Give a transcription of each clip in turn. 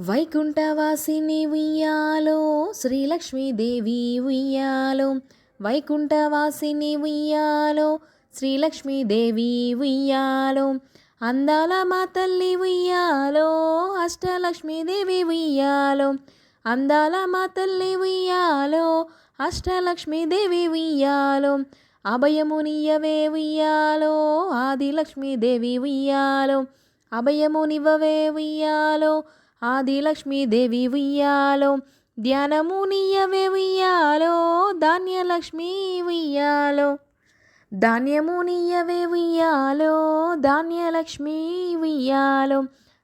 వైకుంఠవాసిని ఉయ్యాలో శ్రీలక్ష్మీదేవి ఉయ్యాలో వైకుంఠవాసిని ఉయ్యాలో శ్రీలక్ష్మీదేవి ఉయ్యాలో అందాల మా తల్లి ఉయ్యాలో అష్టలక్ష్మీదేవి ఉయ్యాలో అందాల మా తల్లి ఉయ్యాలో అష్టలక్ష్మీదేవి ఉయ్యాలో అభయమునియవే ఉయ్యాలో ఆదిలక్ష్మీదేవి ఉయ్యాలో అభయమునివ్వవే ఉయ్యాలో ఆదిలక్ష్మీదేవి ఉయ్యాలో ధ్యానమునియవే ఉయ్యాలో ధాన్యలక్ష్మి ఉయ్యాలో. ధాన్యమునియవే ఉయ్యాలో ధాన్యలక్ష్మి ఉయ్యాలో.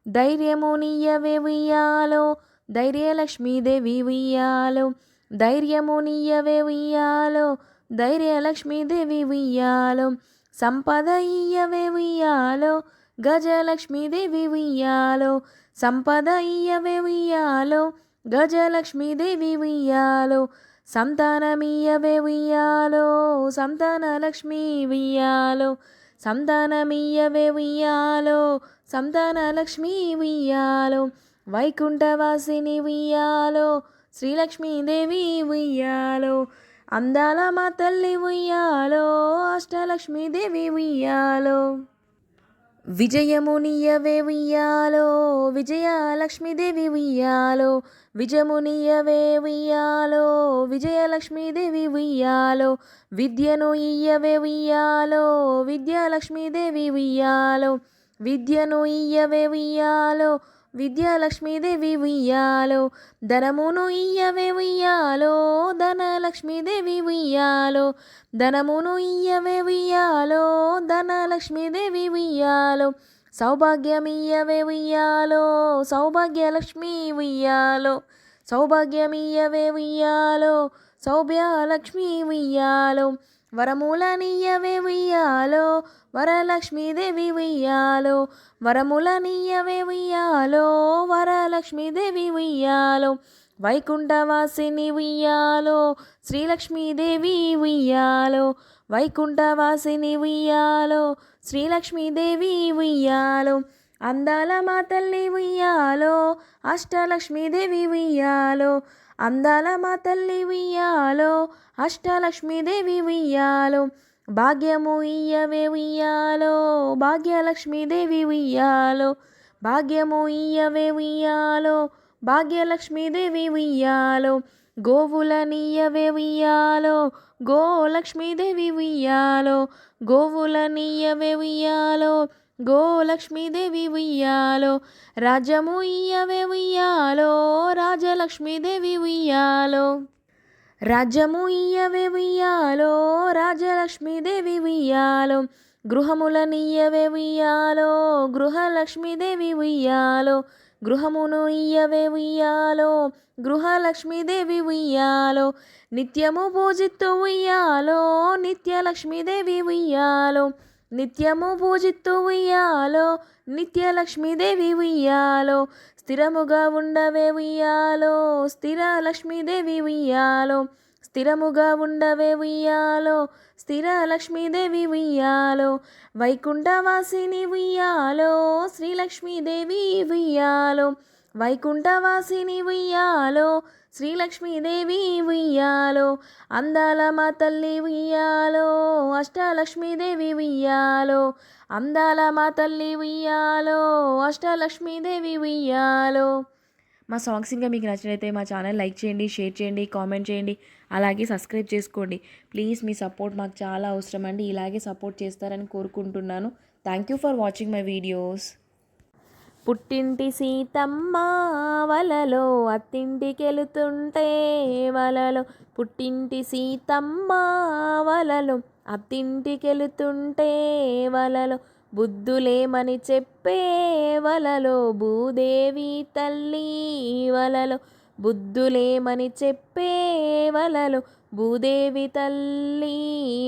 ధైర్యమునియవే ఉయ్యాలో ధైర్యలక్ష్మీదేవి ఉయ్యాలో. ధైర్యమునియవే ఉయ్యాలో ధైర్యలక్ష్మీదేవి ఉయ్యాలో. సంపద ఇయ్యవే ఉయ్యాలో గజలక్ష్మీదేవి ఉయ్యాలో. సంపద ఇయ్యవే ఉయ్యాలో గజలక్ష్మీదేవి ఉయ్యాలో సంతానమియ్యవే ఉయ్యాలో సంతానలక్ష్మి ఉయ్యాలో సంతానమియ్యవే ఉయ్యాలో సంతానలక్ష్మి ఉయ్యాలో వైకుంఠవాసిని ఉయ్యాలో శ్రీలక్ష్మీదేవి ఉయ్యాలో అందాల మా తల్లి ఉయ్యాలో అష్టలక్ష్మీదేవి ఉయ్యాలో. విజయమునియవే ఉయ్యాలో విజయలక్ష్మీదేవి ఉయ్యాలో. విజయమునియవే ఉయ్యాలో విజయలక్ష్మీదేవి ఉయ్యాలో. విద్యను ఇయ్యవే ఉయ్యాలో విద్యాలక్ష్మీదేవి ఉయ్యాలో. విద్యను ఇయ్యవే ఉయ్యాలో విద్యాలక్ష్మీదేవి ఉయ్యాలో ధనమును ఇయ్యవే ఉయ్యాలో ధనలక్ష్మీదేవి ఉయ్యాలో ధనమును ఇయ్యవే ఉయ్యాలో ధనలక్ష్మీదేవి ఉయ్యాలో సౌభాగ్యమియ్యవే ఉయ్యాలో సౌభాగ్యలక్ష్మి ఉయ్యాలో సౌభాగ్యమియ్యవే ఉయ్యాలో సౌభ్యలక్ష్మి ఉయ్యాలో వరములనియ్యవే ఉయ్యాలో వరలక్ష్మీదేవి ఉయ్యాలో. వరములనియ్యవే ఉయ్యాలో వరలక్ష్మీదేవి ఉయ్యాలో. వైకుంఠవాసిని ఉయ్యాలో శ్రీలక్ష్మీదేవి ఉయ్యాలో. వైకుంఠవాసిని ఉయ్యాలో శ్రీలక్ష్మీదేవి ఉయ్యాలో. అందాల మా తల్లి ఉయ్యాలో అష్టలక్ష్మీదేవి ఉయ్యాలో. అందాల మా తల్లి ఉయ్యాలో అష్టలక్ష్మీదేవి ఉయ్యాలో భాగ్యము ఇయ్యవే ఉయ్యాలో భాగ్యలక్ష్మీదేవి ఉయ్యాలో భాగ్యము ఇయ్యవే ఉయ్యాలో భాగ్యలక్ష్మీదేవి ఉయ్యాలో గోవులనియ్యవే ఉయ్యాలో గోలక్ష్మీదేవి ఉయ్యాలో గోవులనియ్యవే ఉయ్యాలో గోలక్ష్మీదేవి ఉయ్యాలో రాజము ఇయ్యవే ఉయ్యాలో రాజలక్ష్మీదేవి ఉయ్యాలో. రాజ్యము ఇయ్యవే ఉయ్యాలో రాజలక్ష్మీదేవి ఉయ్యాలో. గృహములనియ్యవే ఉయ్యాలో గృహలక్ష్మీదేవి ఉయ్యాలో. గృహమును ఇయ్యవే ఉయ్యాలో గృహలక్ష్మీదేవి ఉయ్యాలో. నిత్యము పూజిత్తు ఉయ్యాలో నిత్యలక్ష్మీదేవి ఉయ్యాలో. నిత్యము పూజిత్తు ఉయ్యాలో నిత్య లక్ష్మీదేవి ఉయ్యాలో స్థిరముగా ఉండవే ఉయ్యాలో స్థిర లక్ష్మీదేవి ఉయ్యాలో స్థిరముగా ఉండవే ఉయ్యాలో స్థిర లక్ష్మీదేవి ఉయ్యాలో వైకుంఠవాసిని ఉయ్యాలో శ్రీలక్ష్మీదేవి ఉయ్యాలో వైకుంఠవాసిని ఉయ్యాలో శ్రీలక్ష్మీదేవి ఉయ్యాలో అందాల మా తల్లి ఉయ్యాలో అష్టలక్ష్మీదేవి ఉయ్యాలో అందాల మా తల్లి ఉయ్యాలో అష్టలక్ష్మీదేవి ఉయ్యాలో. మా సాంగ్స్ ఇంకా మీకు నచ్చినైతే మా ఛానల్ లైక్ చేయండి షేర్ చేయండి కామెంట్ చేయండి అలాగే సబ్స్క్రైబ్ చేసుకోండి. ప్లీజ్ మీ సపోర్ట్ మాకు చాలా అవసరం అండి. ఇలాగే సపోర్ట్ చేస్తారని కోరుకుంటున్నాను. Thank you for watching my videos. పుట్టింటి సీతమ్మ వలలో అత్తింటికెళుతుంటే వలలో. పుట్టింటి సీతమ్మ వలలో అత్తింటికెళుతుంటే వలలో. బుద్ధులేమని చెప్పే వలలో భూదేవి తల్లి వలలో. బుద్ధులేమని చెప్పే వలలో భూదేవి తల్లి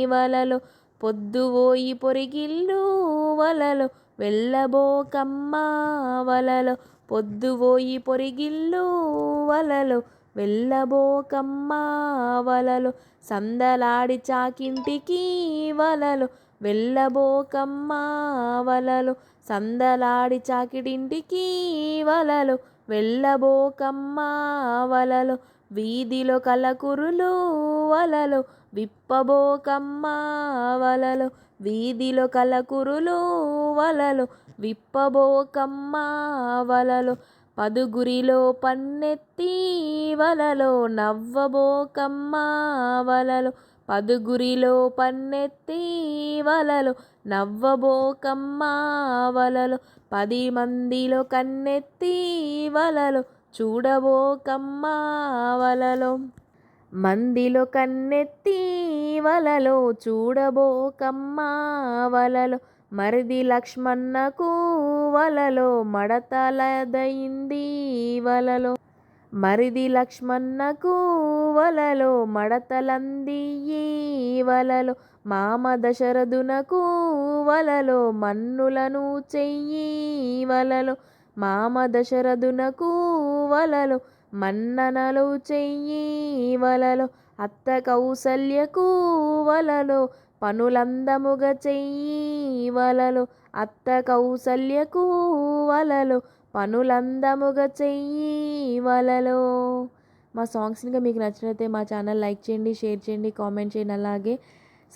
వలలో. పొద్దువోయి పొరిగిల్లు వలలో వెళ్ళబోకమ్మా వలలో పొద్దువోయి పొరిగిల్లు వలలో. వెళ్ళబోకమ్మా వలలో సందలాడి చాకింటికి వలలో. వెళ్ళబోకమ్మా వలలో సందలాడి చాకిడింటికి వలలు. వెళ్ళబోకమ్మా వలలు వీధిలో కలకురులు వలలు. విప్పబోకమ్మా వలలు వీధిలో కలకురులు వలలో విప్పబోకమ్మా వలలో పదుగురిలో పన్నెత్తి వలలో నవ్వబోకమ్మా వలలో పదుగురిలో పన్నెత్తి వలలో నవ్వబోకమ్మా వలలో పది మందిలో కన్నెత్తి వలలో చూడబోకమ్మా వలలో. మందిలో కన్నెత్తి వలలో చూడబోకమ్మా వలలో. మరిది లక్ష్మణకు వలలో మడతలదయింది వలలో. మరిది లక్ష్మణకు వలలో మడతలంది వలలో. మామ దశరథునకు వలలో మన్నులను చెయ్యి వలలో. మామ దశరథునకు వలలో మన్ననలు చెయ్యి వలలో అత్త కౌసల్యకు వలలో పనులందముగ చెయ్యి వలలో అత్త కౌసల్యకు వలలో పనులందముగ చెయ్యి వలలో. మా సాంగ్స్ ఇంకా మీకు నచ్చినట్లయితే మా ఛానల్ లైక్ చేయండి షేర్ చేయండి కామెంట్ చేయండి అలాగే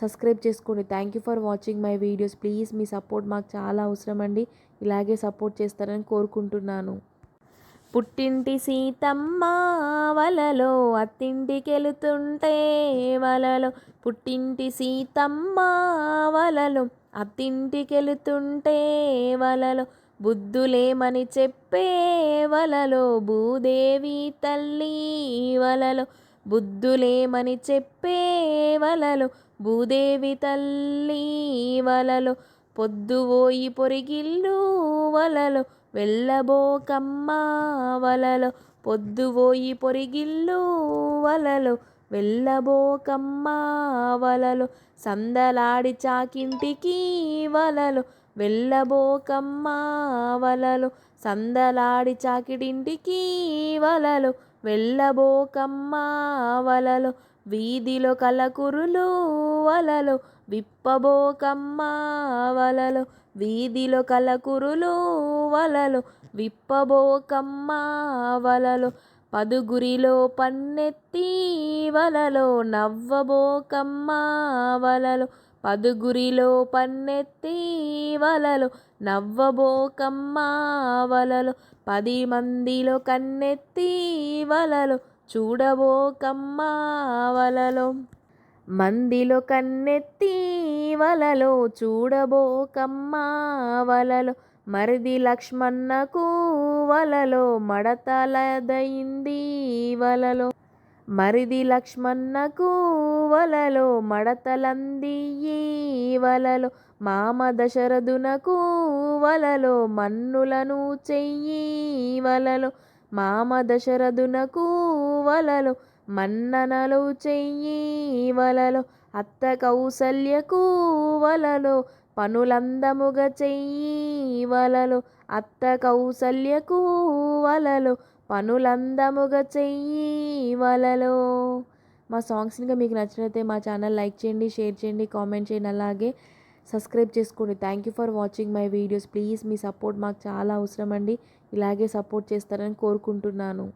సబ్స్క్రైబ్ చేసుకోండి. Thank you for watching my videos please me support మాకు చాలా అవసరం అండి ఇలాగే సపోర్ట్ చేస్తారని కోరుకుంటున్నాను. పుట్టింటి సీతమ్మ వలలో అత్తింటికెళుతుంటే వలలో. పుట్టింటి సీతమ్మ వలలో అత్తింటికెళుతుంటే వలలో. బుద్ధులేమని చెప్పే వలలో భూదేవి తల్లి వలలో. బుద్ధులేమని చెప్పే వలలో భూదేవి తల్లి వలలో. పొద్దువోయి పొరిగిల్లు వలలో వెళ్ళబోకమ్మా వలలో పొద్దువోయి పొరిగిల్లు వలలో. వెళ్ళబోకమ్మా వలలో సందలాడి చాకింటికి వలలో. వెళ్ళబోకమ్మా వలలో సందలాడి చాకిడింటికి వలలు. వెళ్ళబోకమ్మా వలలు వీధిలో కలకురులు వలలు. విప్పబోకమ్మా వలలు వీధిలో కలకురులు వలలో విప్పబోకమ్మా వలలో పదుగురిలో పన్నెత్తి వలలో నవ్వబోకమ్మ వలలో పదుగురిలో పన్నెత్తి వలలో నవ్వబోకమ్మ వలలో పది మందిలో కన్నెత్తి వలలో చూడబోకమ్మ వలలో. మందిలో కన్నెత్తి వలలో చూడబోకమ్మా వలలో. మరిది లక్ష్మణకు వలలో మడతలదయింది వలలో. మరిది లక్ష్మణకు వలలో మడతలంది వలలో. మామ దశరథునకు వలలో మన్నులను చెయ్యి వలలో. మామ దశరథునకు వలలో మన్ననలు చెయ్యి వలలో అత్త కౌసల్యకు వలలో పనులందముగ చెయ్యి వలలో అత్త కౌసల్యకు వలలో పనులందముగ చెయ్యి వలలో. మా సాంగ్స్ ఇంకా మీకు నచ్చినట్లయితే మా ఛానల్ లైక్ చేయండి షేర్ చేయండి కామెంట్ చేయండి అలాగే సబ్స్క్రైబ్ చేసుకోండి. Thank you for watching my videos please me support మాకు చాలా అవసరం అండి ఇలాగే సపోర్ట్ చేస్తారని కోరుకుంటున్నాను.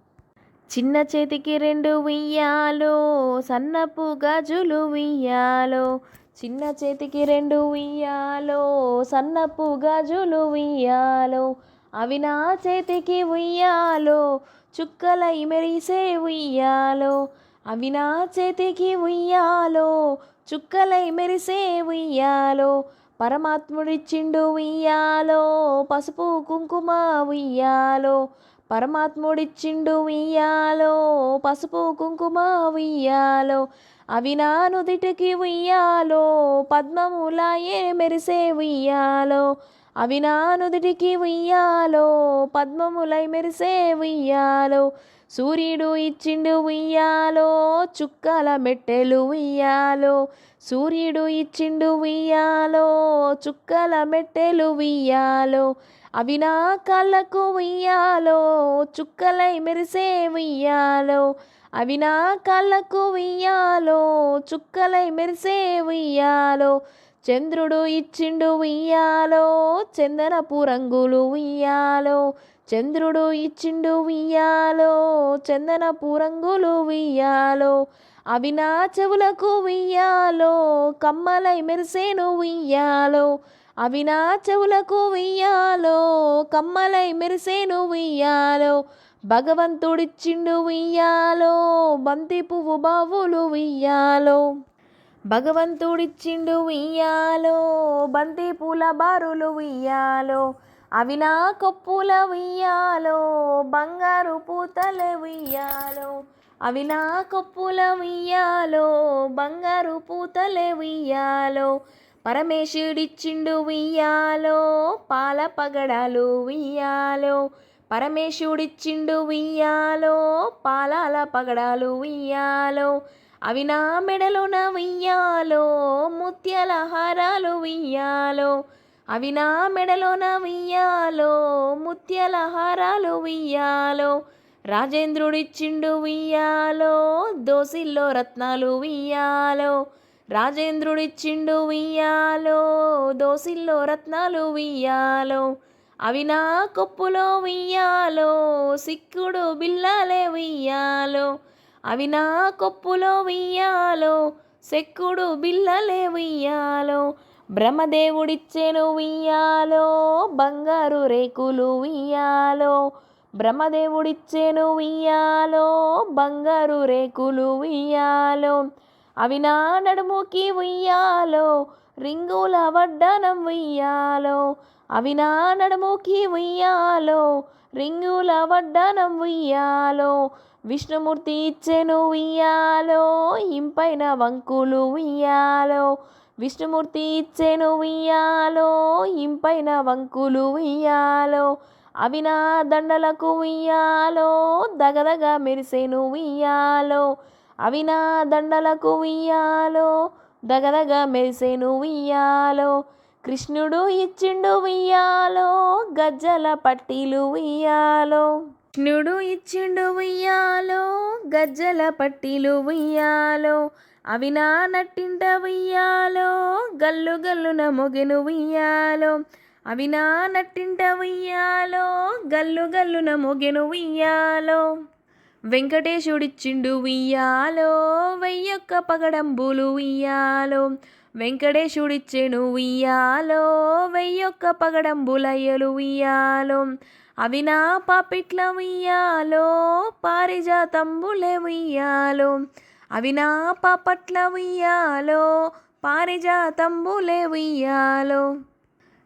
చిన్న చేతికి రెండు ఉయ్యాలో సన్నపు గాజులు ఉయ్యాలో. చిన్న చేతికి రెండు ఉయ్యాలో సన్నపు గాజులు ఉయ్యాలో. అవి నా చేతికి ఉయ్యాలో చుక్కలై మెరిసే ఉయ్యాలో. అవి నా చేతికి ఉయ్యాలో చుక్కలై మెరిసే ఉయ్యాలో. పరమాత్ముడిచ్చిండు ఉయ్యాలో పసుపు కుంకుమ ఉయ్యాలో. పరమాత్ముడిచ్చిండు ఉయ్యాలో పసుపు కుంకుమ ఉయ్యాలో అవి నా నుదిటికి ఉయ్యాలో పద్మములాయే మెరిసే ఉయ్యాలో అవి నా నుదిటికి ఉయ్యాలో పద్మములై మెరిసే ఉయ్యాలో సూర్యుడు ఇచ్చిండు ఉయ్యాలో చుక్కల మెట్టెలు ఉయ్యాలో. సూర్యుడు ఇచ్చిండు ఉయ్యాలో చుక్కల మెట్టెలు ఉయ్యాలో. అవి నా కళ్ళకు ఉయ్యాలో చుక్కలై మెరిసే ఉయ్యాలో. అవి నా కళ్ళకు ఉయ్యాలో చుక్కలై మెరిసే ఉయ్యాలో. చంద్రుడు ఇచ్చిండు ఉయ్యాలో చందనపు రంగులు ఉయ్యాలో. చంద్రుడు ఇచ్చిండు వియ్యాలో చందనపు రంగులు వియ్యాలో అవి నా చెవులకు వియ్యాలో కమ్మలై మెరిసేను వియ్యాలో అవి నా చెవులకు వియ్యాలో కమ్మలై మెరిసేను వియ్యాలో భగవంతుడిచ్చిండు వియ్యాలో బంతి పువ్వు బావులు వియ్యాలో భగవంతుడిచ్చిండు వియ్యాలో బంతి పూల బారులు వియ్యాలో అవి నా కొప్పుల వియ్యాలో బంగారు పూతల వియ్యాలో అవి నా కొప్పుల వియ్యాలో బంగారు పూతల వియ్యాలో పరమేశుడిచ్చిండు వియ్యాలో పాల పగడాలు వియ్యాలో పరమేశుడిచ్చిండు వియ్యాలో పాలాల పగడాలు వియ్యాలో అవి నా మెడలోన వియ్యాలో ముత్యాల హారాలు వియ్యాలో అవి నా మెడలోన వియ్యాలో ముత్యాల హారాలు వియ్యాలో రాజేంద్రుడిచ్చిండు వియ్యాలో దోసిల్లో రత్నాలు వియ్యాలో రాజేంద్రుడిచ్చిండు వియ్యాలో దోసిల్లో రత్నాలు వియ్యాలో అవి నా కొప్పులో వియ్యాలో సిక్కుడు బిల్లాలే వియ్యాలో అవి నా కొప్పులో వియ్యాలో సెక్కుడు బిల్లలే వియ్యాలో బ్రహ్మదేవుడిచ్చెను వియ్యాలో బంగారు రేకులు వియ్యాలో బ్రహ్మదేవుడిచ్చెను వియ్యాలో బంగారు రేకులు వియ్యాలో అవి నా నడుముకి ఉయ్యాలో రింగుల వడ్డనం ఉయ్యాలో. అవి నా నడుముకి ఉయ్యాలో రింగుల వడ్డనం ఉయ్యాలో. విష్ణుమూర్తి ఇచ్చెను ఉయ్యాలో ఇంపైన వంకులు ఉయ్యాలో. విష్ణుమూర్తి ఇచ్చెను ఉయ్యాలో ఇంపైన వంకులు ఉయ్యాలో అవి నా దండలకు ఉయ్యాలో దగదగ మెరిసెను ఉయ్యాలో అవి నా దండలకు ఉయ్యాలో దగదగ మెరిసెను ఉయ్యాలో కృష్ణుడు ఇచ్చిండు ఉయ్యాలో గజ్జల పట్టీలు ఉయ్యాలో. కృష్ణుడు ఇచ్చిండు ఉయ్యాలో గజ్జల పట్టీలు ఉయ్యాలో అవి నా నట్టింట ఉయ్యాలో గల్లు గల్లున మొగెను ఉయ్యాలో అవి నా నట్టింట ఉయ్యాలో గల్లు గల్లున మొగెను ఉయ్యాలో వెంకటేశుడిచ్చిండు ఉయ్యాలో వెయ్యొక్క పగడంబులు ఉయ్యాలో. వెంకటేశుడిచ్చెను ఉయ్యాలో వెయ్యొక్క పగడంబులయ్యలు ఉయ్యాలో. అవి నా పాపిట్ల ఉయ్యాలో పారిజాతంబులే ఉయ్యాలో. అవి నా పాపట్ల ఉయ్యాలో పారిజాతంబులే ఉయ్యాలో.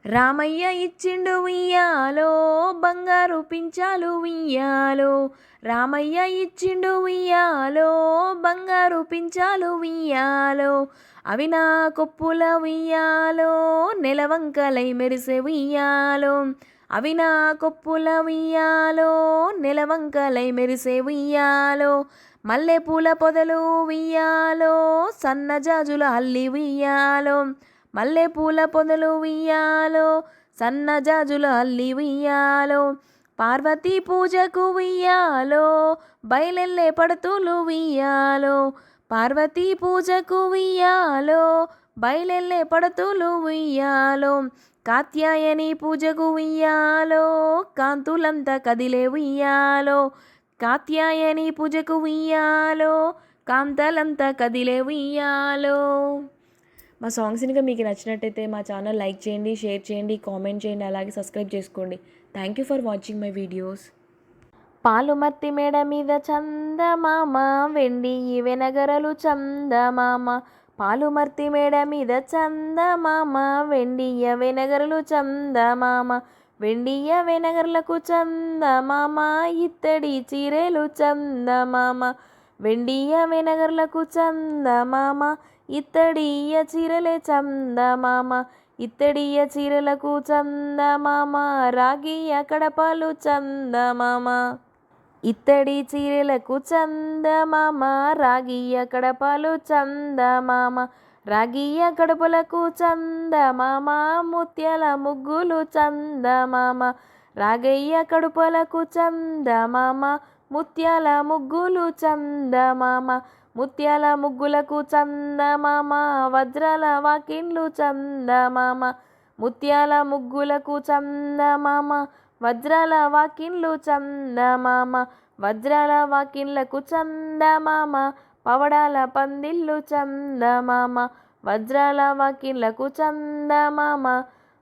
రామయ్య ఇచ్చిండు ఉయ్యాలో బంగారు పించాలు ఉయ్యాలో. రామయ్య ఇచ్చిండు ఉయ్యాలో బంగారు పించాలు ఉయ్యాలో. అవి నా కొప్పుల ఉయ్యాలో నెలవంకలై మెరిసే ఉయ్యాలో. అవి నా కొప్పుల ఉయ్యాలో నెలవంకలై మెరిసే ఉయ్యాలో. మల్లెపూల పొదలు ఉయ్యాలో సన్నజాజుల అల్లి ఉయ్యాలో. మల్లెపూల పొదలు ఉయ్యాలో సన్నజాజుల అల్లి ఉయ్యాలో. పార్వతీ పూజకు ఉయ్యాలో బయలెల్లే పడుతులు ఉయ్యాలో. పార్వతీ పూజకు ఉయ్యాలో బయలెల్లే పడుతులు ఉయ్యాలో. కాత్యాయని పూజకు ఉయ్యాలో కాంతులంతా కదిలే ఉయ్యాలో. కాత్యాయని పూజకు ఉయ్యాలో కాంతలంతా కదిలే ఉయ్యాలో. మా సాంగ్స్ కనుక మీకు నచ్చినట్టయితే మా ఛానల్ లైక్ చేయండి షేర్ చేయండి కామెంట్ చేయండి అలాగే సబ్స్క్రైబ్ చేసుకోండి. Thank you for watching my videos పాలుమర్తి మేడ మీద చందమామ వెండి వెనగరలు చందమామ. పాలుమర్తి మేడ మీద చందమామ వెండియ వెనగరలు చందమామ. వెండియ వెనగర్లకు చందమామ ఇత్తడి చీరెలు చందమామ. వెండియ వెనగర్లకు చందమామ ఇత్తడియ చీరలే చందమామ. ఇత్తడియ చీరలకు చందమామ రాగియ కడపలు చందమామ. ఇత్తడి చీరలకు చందమామ రాగియ కడపలు చందమామ. రాగియ కడపలకు చందమామ ముత్యాల ముగ్గులు చందమామ. రాగయ్య కడుపలకు చందమామ ముత్యాల ముగ్గులు చందమామ. ముత్యాల ముగ్గులకు చందమామ వజ్రాల వాకిన్లు చందమామ. ముత్యాల ముగ్గులకు చందమామ వజ్రాల వాకిన్లు చందమామ. వజ్రాల వాకిన్లకు చందమామ. పవడాల పందిళ్ళు చందమామ వజ్రాల వకిళ్ళకు చందమామ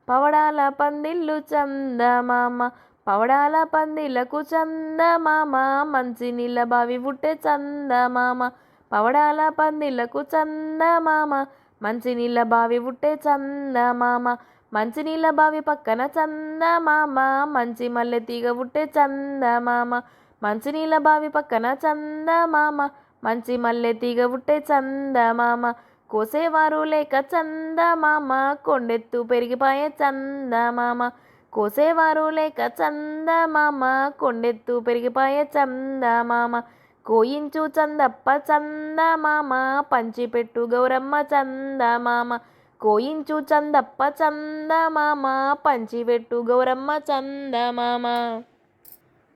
పవడాల పందిళ్ళు చందమామ పవడాల పందిళ్ళకు చందమామ మంచి నీళ్ళ బావి పుట్టే చందమామ పవడాల పందిళ్ళకు చందమామ మంచి నీళ్ళ బావి పుట్టే చందమామ మంచి నీళ్ళ బావి పక్కన చందమామ మంచి మల్లె తీగ పుట్టే చందమామ మంచి నీళ్ళ బావి పక్కన చందమామ మంచి మల్లె తీగ పుట్టే చందమామ కోసేవారు లేక చందమామ కొండెత్తు పెరిగిపాయే చందమామ కోసేవారు లేక చందమామ కొండెత్తు పెరిగిపాయే చందమామ కోయించు చందప్ప చందమామ పంచిపెట్టు గౌరమ్మ చందమామ కోయించు చందప్ప చందమామ పంచిపెట్టు గౌరమ్మ చందమామ.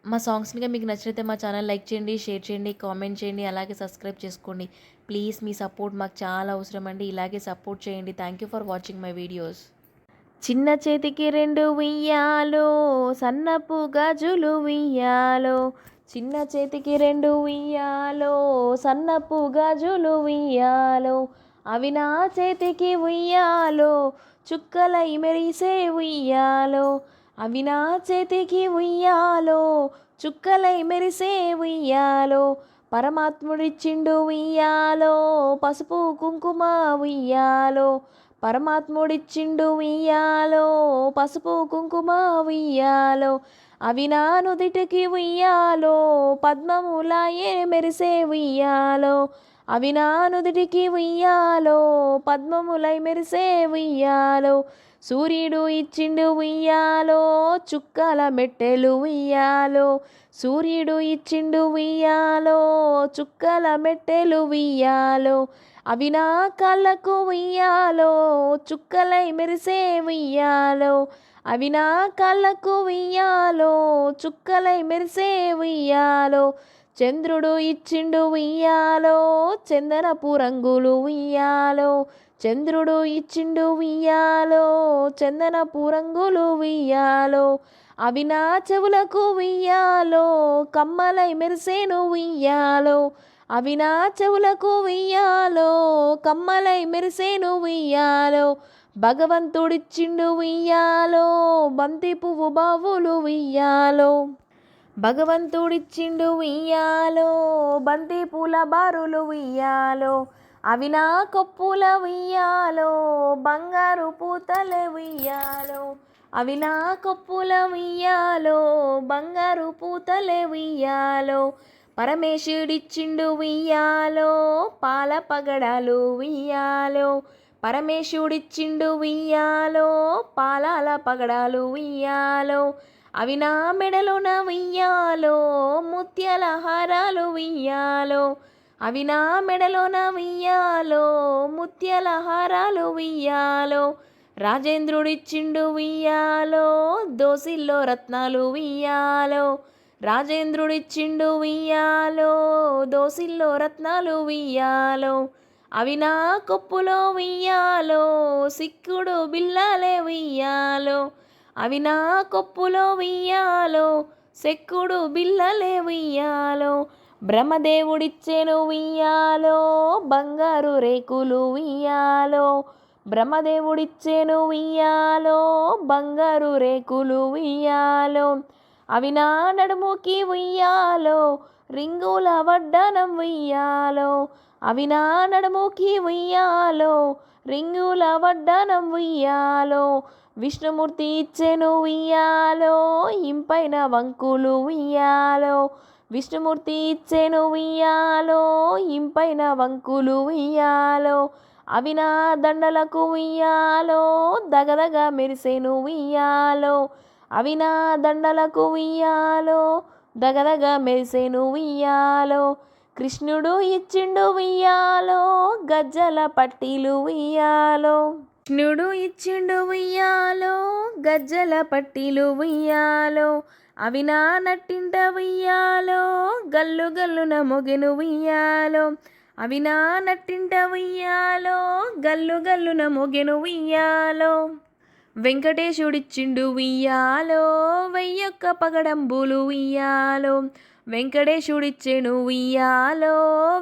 మా సాంగ్స్ మీద మీకు నచ్చినైతే మా ఛానల్ లైక్ చేయండి షేర్ చేయండి కామెంట్ చేయండి అలాగే సబ్స్క్రైబ్ చేసుకోండి. ప్లీజ్ మీ సపోర్ట్ మాకు చాలా అవసరం అండి. ఇలాగే సపోర్ట్ చేయండి. Thank you for watching my videos చిన్న చేతికి రెండు ఉయ్యాలో సన్నపు గాజులు ఉయ్యాలో. చిన్న చేతికి రెండు ఉయ్యాలో సన్నపు గాజులు ఉయ్యాలో. అవి నా చేతికి ఉయ్యాలో చుక్కలై మెరిసే ఉయ్యాలో. అవి నా చేతికి ఉయ్యాలో చుక్కలై మెరిసే ఉయ్యాలో పరమాత్ముడిచ్చిండు ఉయ్యాలో పసుపు కుంకుమ ఉయ్యాలో పరమాత్ముడిచ్చిండు ఉయ్యాలో పసుపు కుంకుమ ఉయ్యాలో అవి నా నుదిటికి ఉయ్యాలో పద్మములాయే మెరిసే ఉయ్యాలో అవి నా నుదిటికి ఉయ్యాలో పద్మములై మెరిసే ఉయ్యాలో సూర్యుడు ఇచ్చిండు ఉయ్యాలో చుక్కల మెట్టెలు ఉయ్యాలో. సూర్యుడు ఇచ్చిండు ఉయ్యాలో చుక్కల మెట్టెలు ఉయ్యాలో. అవి నా కళ్ళకు ఉయ్యాలో చుక్కలై మెరిసే ఉయ్యాలో. అవి నా కళ్ళకు ఉయ్యాలో చుక్కలై మెరిసే ఉయ్యాలో. చంద్రుడు ఇచ్చిండు ఉయ్యాలో చందనపు రంగులు ఉయ్యాలో. చంద్రుడు ఇచ్చిండు వియ్యాలో చందనపు రంగులు వియ్యాలో అవి నా చెవులకు వియ్యాలో కమ్మలై మెరిసేను ఉయ్యాలో అవి నా చెవులకు వియ్యాలో కమ్మలై మెరిసేను వియ్యాలో భగవంతుడిచ్చిండు వియ్యాలో బంతి పువ్వు బావులు వియ్యాలో భగవంతుడిచ్చిండు వియ్యాలో బంతి పూల బారులు ఉయ్యాలో అవి నా కొప్పుల ఉయ్యాలో బంగారు పూతల ఉయ్యాలో. అవి నా కొప్పుల ఉయ్యాలో బంగారు పూతల ఉయ్యాలో. పరమేశుడిచ్చిండు ఉయ్యాలో పాల పగడాలు ఉయ్యాలో. పరమేశుడిచ్చిండు ఉయ్యాలో పాలాల పగడాలు ఉయ్యాలో. అవి నా మెడలోన ఉయ్యాలో ముత్యాల హారాలు ఉయ్యాలో. అవి నా మెడలోన వియ్యాలో ముత్యాల హారాలు వియ్యాలో రాజేంద్రుడిచ్చిండు వియ్యాలో దోసిల్లో రత్నాలు వియ్యాలో రాజేంద్రుడిచ్చిండు వియ్యాలో దోసిల్లో రత్నాలు వియ్యాలో అవి నా కొప్పులో వియ్యాలో సిక్కుడు బిల్లాలే వియ్యాలో అవి నా కొప్పులో వియ్యాలో సెక్కుడు బిల్లలే వియ్యాలో బ్రహ్మదేవుడిచ్చేను ఉయ్యాలో బంగారు రేకులు ఉయ్యాలో. బ్రహ్మదేవుడిచ్చేను ఉయ్యాలో బంగారు రేకులు ఉయ్యాలో. అవి నా నడుముకి ఉయ్యాలో రింగుల వడ్డనం ఉయ్యాలో. అవి నా నడుముకి ఉయ్యాలో రింగుల వడ్డనం ఉయ్యాలో. విష్ణుమూర్తి ఇచ్చెను ఉయ్యాలో ఇంపైన వంకులు ఉయ్యాలో. విష్ణుమూర్తి ఇచ్చెను ఉయ్యాలో ఇంపైన వంకులు ఉయ్యాలో అవి నా దండలకు ఉయ్యాలో దగదగ మెరిసెను ఉయ్యాలో అవి నా దండలకు ఉయ్యాలో దగదగ మెరిసెను ఉయ్యాలో కృష్ణుడు ఇచ్చిండు ఉయ్యాలో గజ్జల పట్టీలు ఉయ్యాలో. కృష్ణుడు ఇచ్చిండు ఉయ్యాలో గజ్జల పట్టీలు ఉయ్యాలో అవి నా నట్టింట ఉయ్యాలో గల్లు గల్లున మొగెను ఉయ్యాలో అవి నా నట్టింట ఉయ్యాలో గల్లు గల్లున మొగెను ఉయ్యాలో వెంకటేశుడిచ్చిండు ఉయ్యాలో వెయ్యొక్క పగడంబులు ఉయ్యాలో వెంకటేశుడిచ్చెను ఉయ్యాలో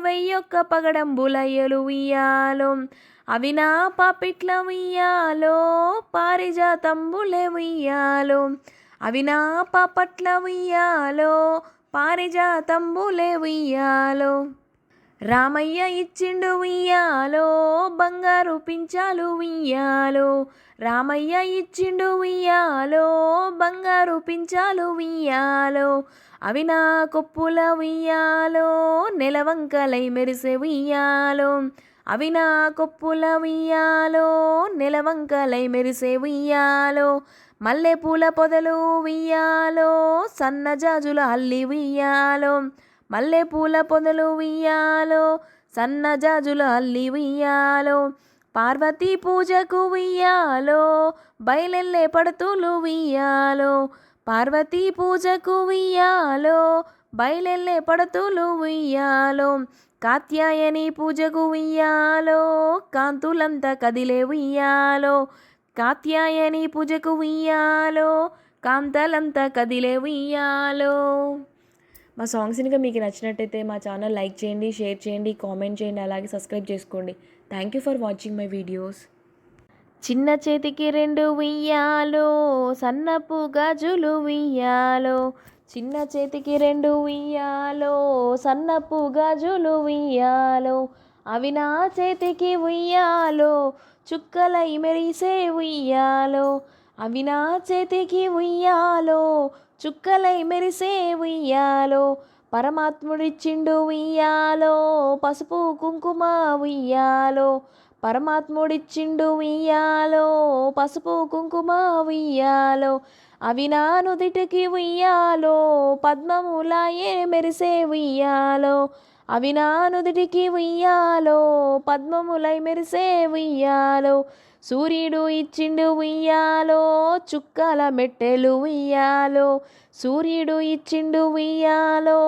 వెయ్యొక్క పగడంబులయ్యలు ఉయ్యాలో అవి నా పాపిట్ల ఉయ్యాలో పారిజాతంబులే ఉయ్యాలో అవి నా పాపట్ల ఉయ్యాలో పారిజాతంబులే ఉయ్యాలో. రామయ్య ఇచ్చిండు ఉయ్యాలో బంగారు పించాలు ఉయ్యాలో. రామయ్య ఇచ్చిండు ఉయ్యాలో బంగారు పించాలు ఉయ్యాలో. అవి నా కొప్పుల ఉయ్యాలో నెలవంకలై మెరిసే ఉయ్యాలో. అవి నా కొప్పుల ఉయ్యాలో నెలవంకలై మెరిసే ఉయ్యాలో. మల్లెపూల పొదలు ఉయ్యాలో సన్నజాజుల అల్లి ఉయ్యాలో. మల్లెపూల పొదలు ఉయ్యాలో సన్నజాజుల అల్లి ఉయ్యాలో. పార్వతీ పూజకు ఉయ్యాలో బయలెల్లే పడతులు ఉయ్యాలో. పార్వతీ పూజకు ఉయ్యాలో బయలెల్లే పడతులు ఉయ్యాలో. కాత్యాయని పూజకు ఉయ్యాలో కాంతులంతా కదిలే ఉయ్యాలో. కాత్యాయని పూజకు ఉయ్యాలో కాంతలంతా కదిలే ఉయ్యాలో. మా సాంగ్స్ కనుక మీకు నచ్చినట్టయితే మా ఛానల్ లైక్ చేయండి షేర్ చేయండి కామెంట్ చేయండి అలాగే సబ్స్క్రైబ్ చేసుకోండి. Thank you for watching my videos చిన్న చేతికి రెండు ఉయ్యాలో సన్నపు గాజులు ఉయ్యాలో. చిన్న చేతికి రెండు ఉయ్యాలో సన్నపు గాజులు ఉయ్యాలో. అవి నా చేతికి ఉయ్యాలో చుక్కలై మెరిసే ఉయ్యాలో అవి నా చేతికి ఉయ్యాలో చుక్కలై మెరిసే ఉయ్యాలో పరమాత్ముడిచ్చిండు ఉయ్యాలో పసుపు కుంకుమ ఉయ్యాలో పరమాత్ముడిచ్చిండు ఉయ్యాలో పసుపు కుంకుమ ఉయ్యాలో అవి నా నుదిటికి ఉయ్యాలో పద్మములాయే మెరిసే ఉయ్యాలో అవి నా నుదుటికి ఉయ్యాలో పద్మములై మెరిసే ఉయ్యాలో సూర్యుడు ఇచ్చిండు ఉయ్యాలో చుక్కల మెట్టెలు ఉయ్యాలో సూర్యుడు ఇచ్చిండు ఉయ్యాలో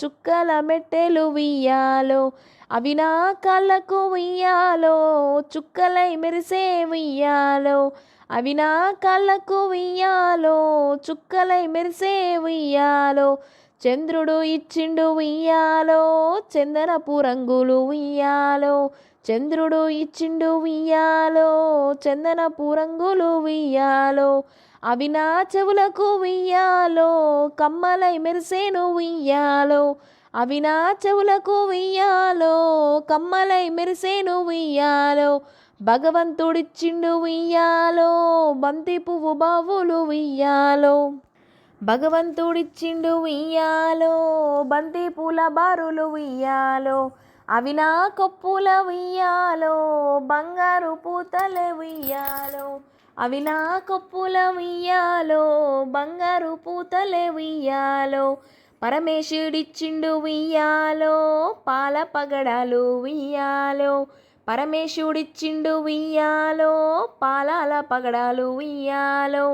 చుక్కల మెట్టెలు ఉయ్యాలో అవి నా కళ్ళకు ఉయ్యాలో చుక్కలై మెరిసే ఉయ్యాలో అవి నా కళ్ళకు ఉయ్యాలో చుక్కలై మెరిసే ఉయ్యాలో చంద్రుడు ఇచ్చిండు ఉయ్యాలో చందనపు రంగులు ఉయ్యాలో. చంద్రుడు ఇచ్చిండు ఉయ్యాలో చందనపు రంగులు ఉయ్యాలో. అవి నా చెవులకు ఉయ్యాలో కమ్మలై మెరిసేను ఉయ్యాలో. అవి నా చెవులకు ఉయ్యాలో కమ్మలై మెరిసేను ఉయ్యాలో. భగవంతుడిచ్చిండు ఉయ్యాలో బంతి పువ్వు బావులు ఉయ్యాలో. భగవంతుడిచ్చిండు ఉయ్యాలో బంతి పూల బారులు ఉయ్యాలో అవి నా కొప్పుల ఉయ్యాలో బంగారు పూతల ఉయ్యాలో అవి నా కొప్పుల ఉయ్యాలో బంగారు పూతల ఉయ్యాలో పరమేశుడిచ్చిండు ఉయ్యాలో పాల పగడాలు ఉయ్యాలో పరమేశుడిచ్చిండు ఉయ్యాలో పాలాల పగడాలు ఉయ్యాలో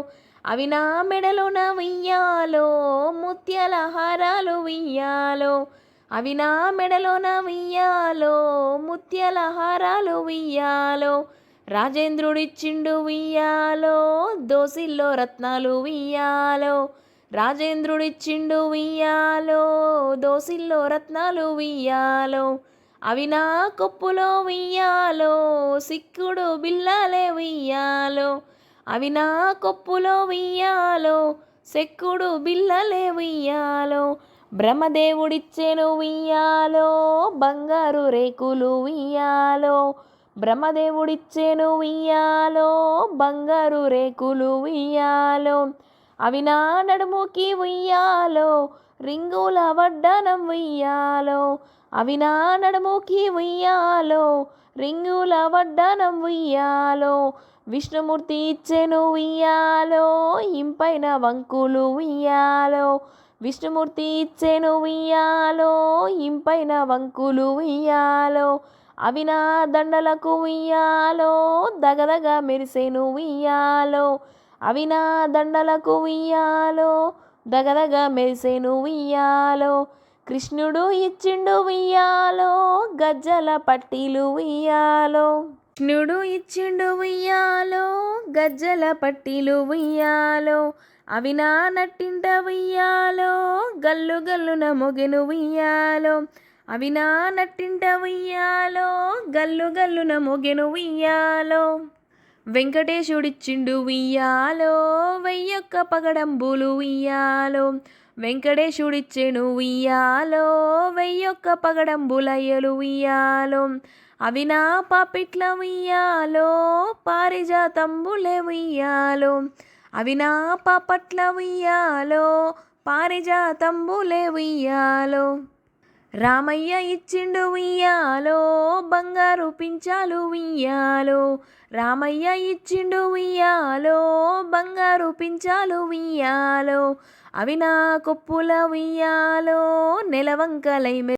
అవి నా మెడలోన వెయ్యాలో ముత్యాల హారాలు వెయ్యాలో. అవి నా మెడలోన వెయ్యాలో ముత్యాల హారాలు వెయ్యాలో. రాజేంద్రుడిచ్చిండు వెయ్యాలో దోసిల్లో రత్నాలు వెయ్యాలో. రాజేంద్రుడిచ్చిండు వెయ్యాలో దోసిల్లో రత్నాలు వెయ్యాలో. అవి నా కొప్పులో వెయ్యాలో సిక్కుడు బిల్లాలే వెయ్యాలో. అవి నా కొప్పులో ఉయ్యాలో సెక్కుడు బిల్లలే ఉయ్యాలో బ్రహ్మదేవుడిచ్చెను ఉయ్యాలో బంగారు రేకులు ఉయ్యాలో బ్రహ్మదేవుడిచ్చెను ఉయ్యాలో బంగారు రేకులు ఉయ్యాలో అవి నా నడుముకి ఉయ్యాలో రింగుల వడ్డనం ఉయ్యాలో అవి నా నడుముకి ఉయ్యాలో రింగుల వడ్డనం ఉయ్యాలో విష్ణుమూర్తి ఇచ్చెను ఉయ్యాలో ఇంపైన వంకులు ఉయ్యాలో. విష్ణుమూర్తి ఇచ్చెను ఉయ్యాలో ఇంపైన వంకులు ఉయ్యాలో. అవి నా దండలకు ఉయ్యాలో దగదగ మెరిసెను ఉయ్యాలో. అవి నా దండలకు ఉయ్యాలో దగదగ మెరిసెను ఉయ్యాలో. కృష్ణుడు ఇచ్చిండు ఉయ్యాలో గజ్జల పట్టీలు ఉయ్యాలో. కృష్ణుడు ఇచ్చిండు ఉయ్యాలో గజ్జల పట్టీలు ఉయ్యాలో అవి నా నట్టింట ఉయ్యాలో గల్లు గల్లున మొగెను ఉయ్యాలో. అవి నా నట్టింట ఉయ్యాలో గల్లు గల్లున మొగెను ఉయ్యాలో. వెంకటేశుడిచ్చిండు ఉయ్యాలో వెయ్యొక్క పగడంబులు ఉయ్యాలో. వెంకటేశుడిచ్చెను ఉయ్యాలో వెయ్యొక్క పగడంబులయ్యలు ఉయ్యాలో. అవి నా పాపిట్ల ఉయ్యాలో పారిజాతంబులే ఉయ్యాలో. అవి నా పాపట్ల ఉయ్యాలో పారిజాతంబులే ఉయ్యాలో. రామయ్య ఇచ్చిండు ఉయ్యాలో బంగారు పించాలు ఉయ్యాలో. రామయ్య ఇచ్చిండు ఉయ్యాలో బంగారు పించాలు ఉయ్యాలో. అవి నా కొప్పుల ఉయ్యాలో నెలవంకలై